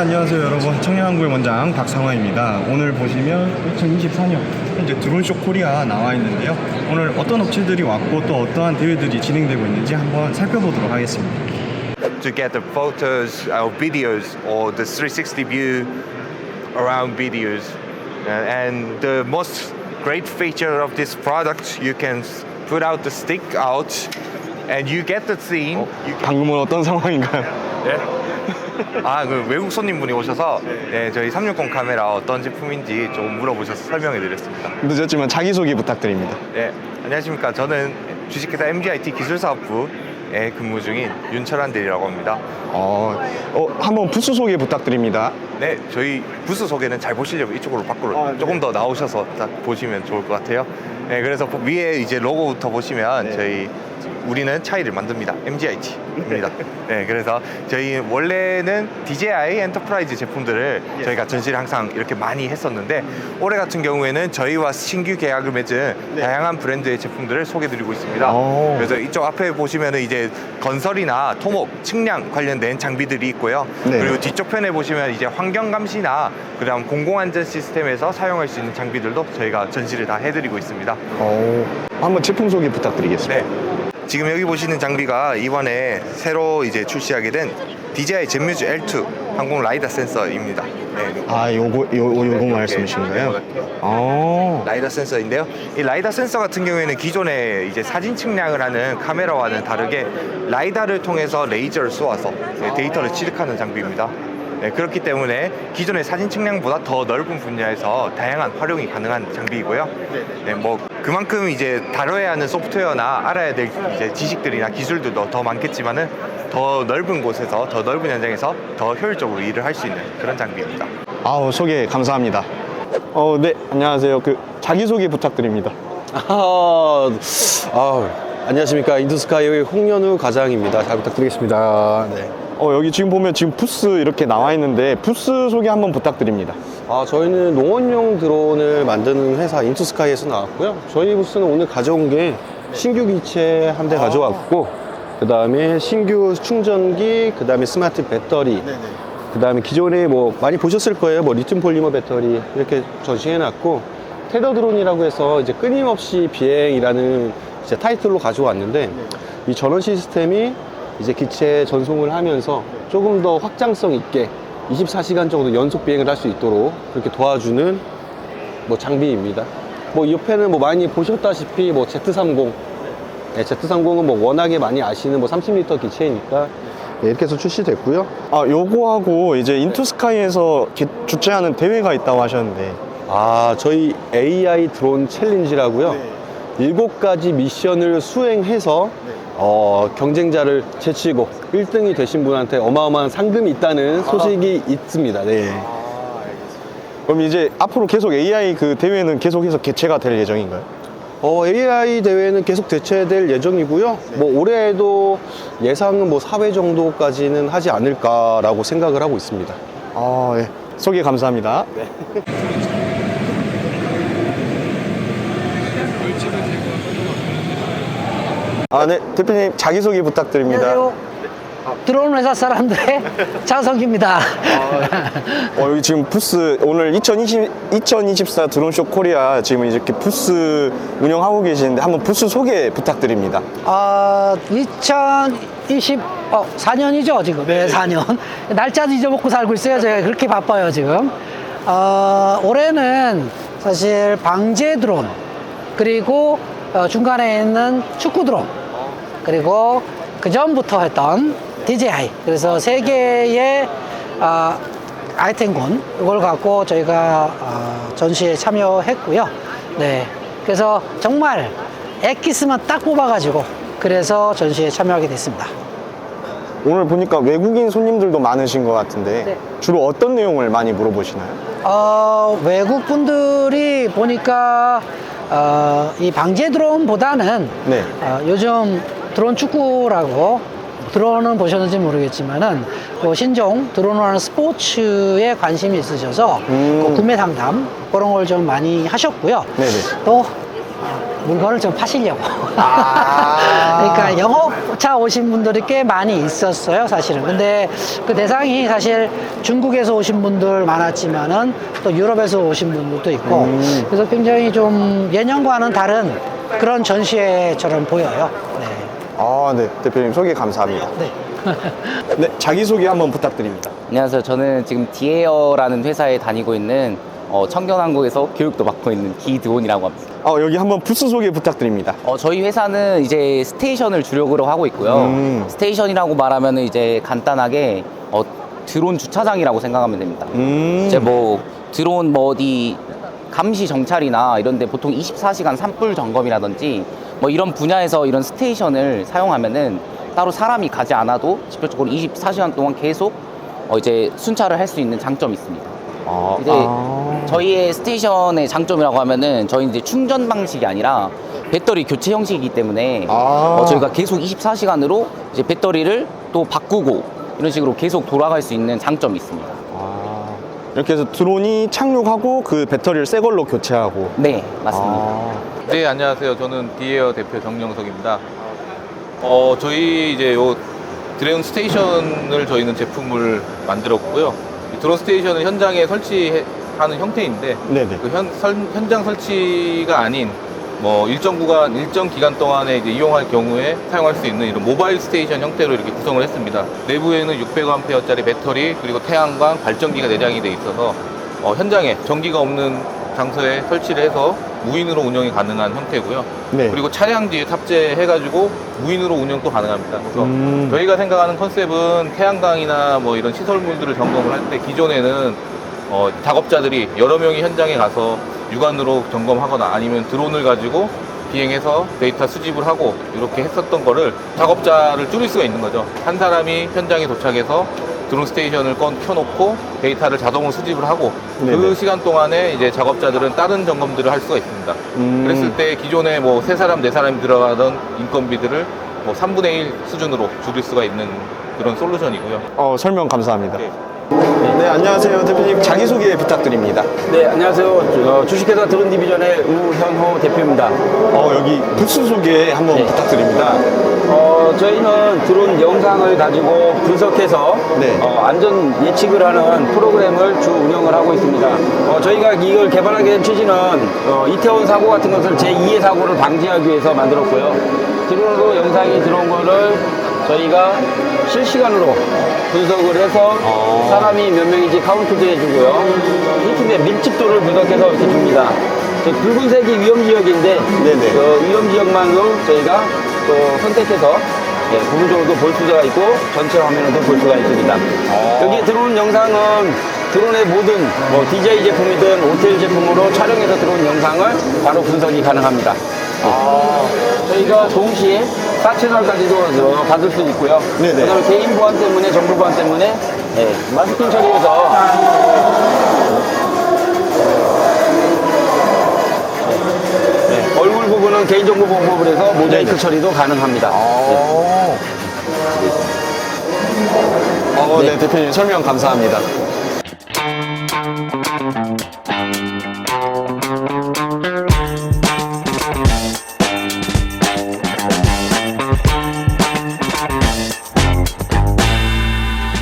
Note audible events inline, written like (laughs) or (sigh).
안녕하세요 여러분 청량항구의 원장 박상화입니다 오늘 보시면 2024년 현재 드론쇼 코리아 나와 있는데요 오늘 어떤 업체들이 왔고 또 어떠한 대회들이 진행되고 있는지 한번 살펴보도록 하겠습니다 to get the photos or videos or the 360 view around videos. Uh, and the most great feature of this product, you can put out the stick out and you get the scene. Can- 방금은 어떤 상황인가요? 네? 아, 그 외국 손님분이 오셔서 네, 저희 360 카메라 어떤 제품인지 좀 물어보셔서 설명해 드렸습니다. 늦었지만 자기소개 부탁드립니다 네, 안녕하십니까. 저는 주식회사 MGIT 기술사업부에 근무 중인 윤철한 대리라고 합니다. 어, 어, 한번 부스 소개 부탁드립니다 네, 저희 부스 소개는 잘 보시려면 이쪽으로 밖으로 아, 네. 조금 더 나오셔서 딱 보시면 좋을 것 같아요. 네, 그래서 위에 이제 로고부터 보시면 네. 저희 우리는 차이를 만듭니다. MGIT입니다. 네, 그래서 저희 원래는 DJI 엔터프라이즈 제품들을 예. 저희가 전시를 항상 이렇게 많이 했었는데 올해 같은 경우에는 저희와 신규 계약을 맺은 네. 다양한 브랜드의 제품들을 소개드리고 있습니다. 오. 그래서 이쪽 앞에 보시면은 이제 건설이나 토목, 측량 관련된 장비들이 있고요. 네. 그리고 뒤쪽 편에 보시면 이제 환경 감시나 그다음 공공안전 시스템에서 사용할 수 있는 장비들도 저희가 전시를 다 해드리고 있습니다. 어, 한번 제품 소개 부탁드리겠습니다 네. 지금 여기 보시는 장비가 이번에 새로 이제 출시하게 된 DJI 젠뮤즈 L2 항공 라이다 센서입니다. 네. 아 요거 요, 요거 네, 말씀이신 네, 거예요? 네. 어. 라이다 센서인데요. 이 라이다 센서 같은 경우에는 기존에 이제 사진 측량을 하는 카메라와는 다르게 라이다를 통해서 레이저를 쏘아서 네, 데이터를 취득하는 장비입니다. 네, 그렇기 때문에 기존의 사진 측량보다 더 넓은 분야에서 다양한 활용이 가능한 장비이고요. 네, 뭐 그만큼 이제 다뤄야 하는 소프트웨어나 알아야 될 이제 지식들이나 기술들도 더 많겠지만은 더 넓은 곳에서 더 넓은 현장에서 더 효율적으로 일을 할 수 있는 그런 장비입니다. 아우 소개 감사합니다 어, 네 안녕하세요 그 자기소개 부탁드립니다 아, 아, 안녕하십니까 인두스카이의 홍연우 과장입니다. 잘 부탁드리겠습니다. 네. 어, 여기 지금 보면 지금 부스 이렇게 나와 있는데 부스 소개 한번 부탁드립니다. 아, 저희는 농원용 드론을 만드는 회사 인투스카이에서 나왔고요. 저희 부스는 오늘 가져온 게 신규 기체 한 대 가져왔고, 그 다음에 신규 충전기, 그 다음에 스마트 배터리, 그 다음에 기존에 뭐 많이 보셨을 거예요. 뭐 리튬 폴리머 배터리 이렇게 전시해놨고, 테더 드론이라고 해서 이제 끊임없이 비행이라는 이제 타이틀로 가져왔는데, 이 전원 시스템이 이제 기체 전송을 하면서 조금 더 확장성 있게 24시간 정도 연속 비행을 할 수 있도록 그렇게 도와주는 뭐 장비입니다. 뭐 옆에는 뭐 많이 보셨다시피 뭐 Z30, 네, Z30은 뭐 워낙에 많이 아시는 뭐 30m 기체이니까 네, 이렇게 해서 출시됐고요. 아, 요거하고 이제 인투스카이에서 기- 주최하는 대회가 있다고 하셨는데. 아, 저희 AI 드론 챌린지라고요. 일곱 가지 미션을 수행해서 어, 경쟁자를 제치고 1등이 되신 분한테 어마어마한 상금이 있다는 소식이 있습니다. 네. 그럼 이제 앞으로 계속 AI 그 대회는 계속해서 개최가 될 예정인가요? 어, AI 대회는 계속 대체될 예정이고요. 뭐 올해에도 예상은 뭐 4회 정도까지는 하지 않을까라고 생각을 하고 있습니다. 아, 예. 소개 감사합니다. (laughs) 아, 네. 대표님 자기소개 부탁드립니다. 안녕하세요. 드론 회사 사람들의 (laughs) 장성기입니다. 어, 여기 지금 부스 오늘 2020, 2024 드론쇼 코리아 지금 이렇게 부스 운영하고 계시는데 한번 부스 소개 부탁드립니다. 아, 2024년이죠, 지금. 네, 4년. 날짜도 잊어먹고 살고 있어요. 제가 그렇게 바빠요, 지금. 어, 올해는 사실 방제 드론, 그리고 어, 중간에 있는 축구 드론, 그리고 그 전부터 했던 DJI. 그래서 세 개의 아, 아이템군, 이걸 갖고 저희가 어, 전시에 참여했고요. 네. 그래서 정말 엑기스만 딱 뽑아가지고 그래서 전시에 참여하게 됐습니다. 오늘 보니까 외국인 손님들도 많으신 것 같은데 네. 주로 어떤 내용을 많이 물어보시나요? 어, 외국 분들이 보니까 어, 이 방제 드론보다는 네. 어, 요즘 드론 축구라고 드론은 보셨는지 모르겠지만은 그 신종 드론을 하는 스포츠에 관심이 있으셔서 음. 그 구매 상담 그런 걸 좀 많이 하셨고요. 네네. 또 어, 물건을 좀 파시려고. 아. (laughs) 그러니까 영업 2차 오신 분들이 꽤 많이 있었어요, 사실은. 근데 그 대상이 사실 중국에서 오신 분들 많았지만은 또 유럽에서 오신 분들도 있고 그래서 굉장히 좀 예년과는 다른 그런 전시회처럼 보여요. 네. 아, 네. 대표님 소개 감사합니다. 네. (laughs) 네, 자기소개 한번 부탁드립니다. 안녕하세요. 저는 지금 디에어라는 회사에 다니고 있는 어, 청년한국에서 교육도 맡고 있는 기드온이라고 합니다. 어, 여기 한번 부스 소개 부탁드립니다. 어, 저희 회사는 이제 스테이션을 주력으로 하고 있고요. 음. 스테이션이라고 말하면 이제 간단하게 어, 드론 주차장이라고 생각하면 됩니다. 음. 이제 뭐 드론 뭐 어디 감시 정찰이나 이런데 보통 24시간 산불 점검이라든지 뭐 이런 분야에서 이런 스테이션을 사용하면은 따로 사람이 가지 않아도 직접적으로 24시간 동안 계속 어 이제 순찰을 할 수 있는 장점이 있습니다. 아, 이제 아. 저희의 스테이션의 장점이라고 하면은 저희 이제 충전 방식이 아니라 배터리 교체 형식이기 때문에 아. 어, 저희가 계속 24시간으로 이제 배터리를 또 바꾸고 이런 식으로 계속 돌아갈 수 있는 장점이 있습니다. 아. 이렇게 해서 드론이 착륙하고 그 배터리를 새 걸로 교체하고. 네, 맞습니다. 아. 네, 안녕하세요. 저는 디에어 대표 정영석입니다. 어, 저희 이제 요 드레온 스테이션을 저희는 제품을 만들었고요. 이 드론 스테이션은 현장에 설치하는 형태인데 네네. 그 현, 설- 현장 설치가 아닌 뭐 일정 구간, 일정 기간 동안에 이제 이용할 경우에 사용할 수 있는 이런 모바일 스테이션 형태로 이렇게 구성을 했습니다. 내부에는 600A짜리 배터리 그리고 태양광 발전기가 내장이 돼 있어서 어, 현장에 전기가 없는 장소에 설치를 해서 무인으로 운영이 가능한 형태고요. 네. 그리고 차량 뒤에 탑재해가지고 무인으로 운영도 가능합니다. 그래서 음. 저희가 생각하는 컨셉은 태양광이나 뭐 이런 시설물들을 점검을 할 때 기존에는 어, 작업자들이 여러 명이 현장에 가서 육안으로 점검하거나 아니면 드론을 가지고 비행해서 데이터 수집을 하고 이렇게 했었던 거를 작업자를 줄일 수가 있는 거죠. 한 사람이 현장에 도착해서 드론 스테이션을 꺼 켜놓고 데이터를 자동으로 수집을 하고 네네. 그 시간 동안에 이제 작업자들은 다른 점검들을 할 수가 있습니다. 음. 그랬을 때 기존에 뭐 세 사람 네 사람이 들어가던 인건비들을 뭐 3분의 1 수준으로 줄일 수가 있는 그런 솔루션이고요. 어, 설명 감사합니다. 네. 네, 안녕하세요. 대표님 자기소개 부탁드립니다. 네, 안녕하세요. 어, 주식회사 드론 디비전의 우현호 대표입니다. 어, 여기 부스 소개 한번 네. 부탁드립니다. 어, 저희는 드론 영상을 가지고 분석해서 네. 어, 안전 예측을 하는 프로그램을 주 운영을 하고 있습니다. 어, 저희가 이걸 개발하게 된 취지는 어, 이태원 사고 같은 것을 제2의 사고를 방지하기 위해서 만들었고요. 드론으로 영상이 들어온 거를 저희가 실시간으로 분석을 해서 어. 사람이 몇 명인지 카운트도 해주고요. 유튜브에 밀집도를 분석해서 이렇게 줍니다. 저 붉은색이 위험 지역인데 네네. 그 위험 지역만으로 저희가 또 선택해서 예, 부분적으로도 볼 수가 있고 전체 화면에도 볼 수가 있습니다. 여기에 들어온 영상은 드론의 모든 뭐 DJI 제품이든 OTL 제품으로 촬영해서 들어온 영상을 바로 분석이 가능합니다. 예. 저희가 동시에 4채널까지도 어, 받을 수 있고요. 네네. 그다음에 개인 보안 때문에 정보 보안 때문에 예, 마스킹 처리해서 네, 얼굴 부분은 개인정보 보호법을 해서 모자이크 처리도 가능합니다. 어, 네. 어, 네, 대표님 설명 감사합니다.